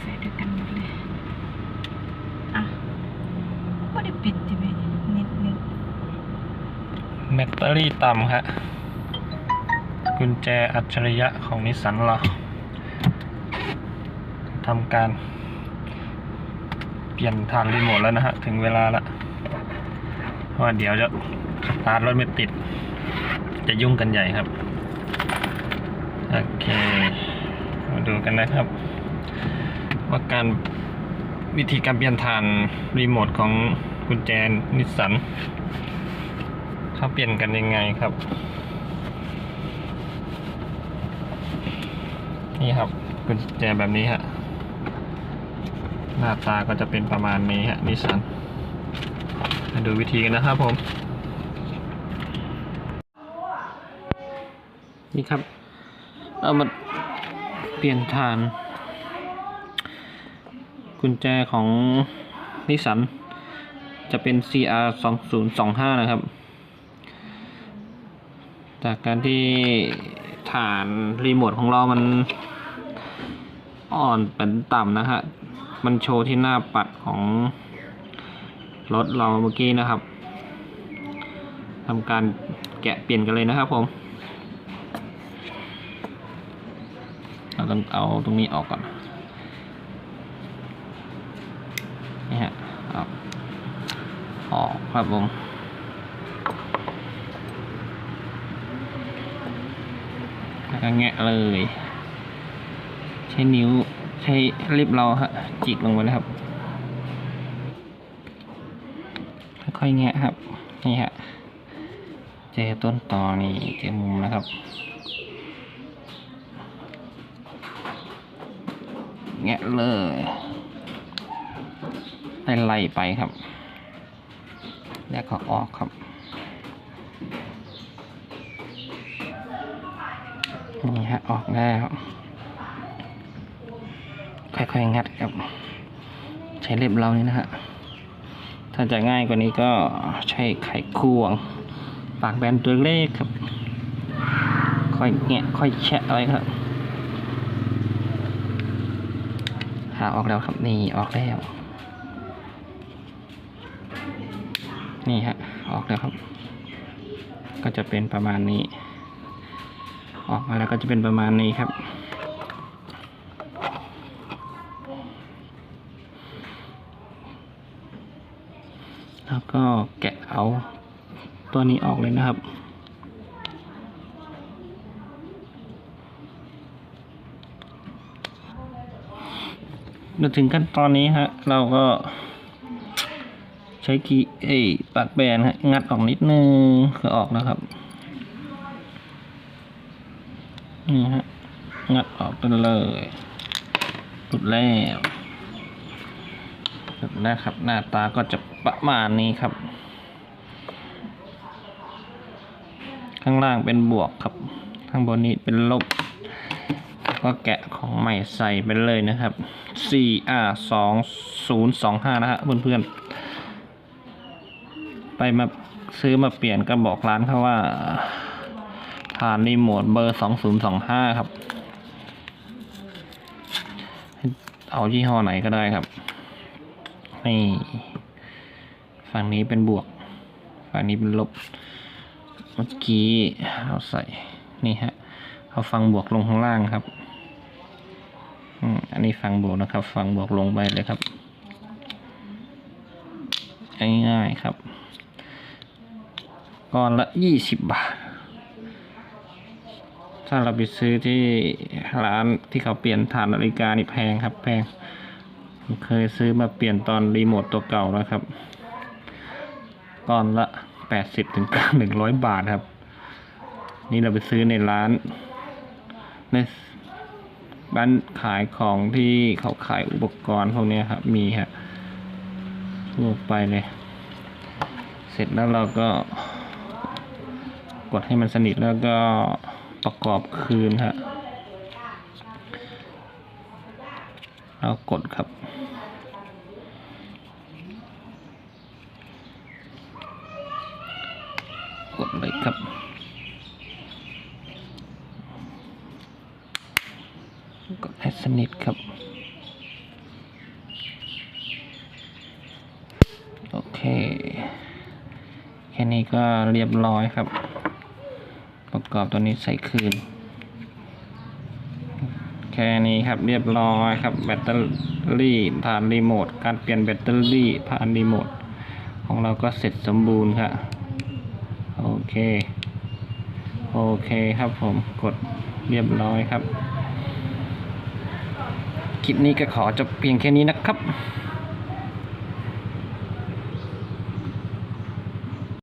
ใส่ด้วยกันหมดเลยอะก็ได้ปิดทีวีนิดนึงแบตเตอรี่ต่ำฮะกุญแจอัจฉริยะของนิสสันเราทำการ เปลี่ยนฐานรีโมทแล้วนะฮะ ถึงเวลาละเพราะว่าเดี๋ยวจะสตาร์ทรถไม่ติด จะยุ่งกันใหญ่ครับ โอเค มาดูกันนะครับ ว่าการวิธีการเปลี่ยนฐานรีโมทของกุญแจนิสสันเขาเปลี่ยนกันยังไงครับ นี่ครับกุญแจแบบนี้ฮะหน้าตาก็จะเป็นประมาณนี้ฮะนิสสันมาดูวิธีกันนะครับผม นี่ครับ เอามาเปลี่ยนฐาน กุญแจของนิสสันจะเป็น CR 2025นะครับ จากการที่ฐานรีโมทของเรามันอ่อนเป็นต่ำนะฮะ มันโชว์ที่หน้าปัดของรถเราเมื่อกี้นะครับทำการแกะเปลี่ยนกันเลยนะครับผม เราต้องเอาตรงนี้ออกก่อน นี่ฮะออกครับผมแล้วก็แงะเลย ใช้นิ้วใช้ลิปเราฮะจิกลงไปเลยครับค่อยแงะครับ นี่ฮะเจอต้นตอนี่เจอมุมนะครับ แงะเลย ไล่ไปครับ แล้วก็ออกครับนี่ฮะออกแล้วค่อยๆงัดครับ ใช้เล็บเรานี่นะฮะถ้าจะง่ายกว่านี้ก็ใช้ไขควง ปากแบนตัวเล็กครับ ค่อยแงะค่อยแชะไว้ครับหาออกแล้วครับนี่ออกแล้ว นี่ฮะออกแล้วครับ ก็จะเป็นประมาณนี้ ออกมาแล้วก็จะเป็นประมาณนี้ครับ แล้วก็แกะเอาตัวนี้ออกเลยนะครับมาถึงขั้นตอนนี้ฮะ เราก็ ใช้กีเอ้ปากแบนฮะงัดออกนิดนึงคือออกแล้วครับนี่ฮะงัดออกไปเลยหลุดแล้วหลุดแล้วครับ หน้าตาก็จะประมาณนี้ครับ ข้างล่างเป็นบวกครับ ข้างบนนี้เป็นลบ ก็แกะของใหม่ใส่ไปเลยนะครับ 4R 2025นะฮะเพื่อนๆ ไปมาซื้อมาเปลี่ยนก็บอกร้านเขาว่าฐานรีโมทเบอร์2025ครับ เอายี่ห้อไหนก็ได้ครับนี่ฝั่งนี้เป็นบวก ฝั่งนี้เป็นลบ เมื่อกี้เราใส่นี่ฮะเอาฟังบวกลงข้างล่างครับอืมอันนี้ฟังบวกนะครับ ฟังบวกลงไปเลยครับ ง่ายๆครับ ก้อนละยี่สิบบาท ถ้าเราไปซื้อที่ร้านที่เขาเปลี่ยนฐานนาฬิกานี่แพงครับ แพงผมเคยซื้อมาเปลี่ยนตอนรีโมทตัวเก่าแล้วครับ ก้อนละแปดสิบถึงหนึ่งร้อยบาทครับ นี่เราไปซื้อในร้านในร้านขายของที่เขาขายอุปกรณ์พวกนี้ครับ มีฮะทั่วไปเลย เสร็จแล้วเราก็ กดให้มันสนิทแล้วก็ประกอบคืนฮะแล้วกดครับ กดเลยครับกดให้สนิทครับโอเค แค่นี้ก็เรียบร้อยครับ ประกอบตัวนี้ใส่คืน แค่นี้ครับเรียบร้อยครับแบตเตอรี่ผ่านรีโมทการเปลี่ยนแบตเตอรี่ผ่านรีโมทของเราก็เสร็จสมบูรณ์ครับโอเค โอเคครับผมกดเรียบร้อยครับ คลิปนี้ก็ขอจบเพียงแค่นี้นะครับ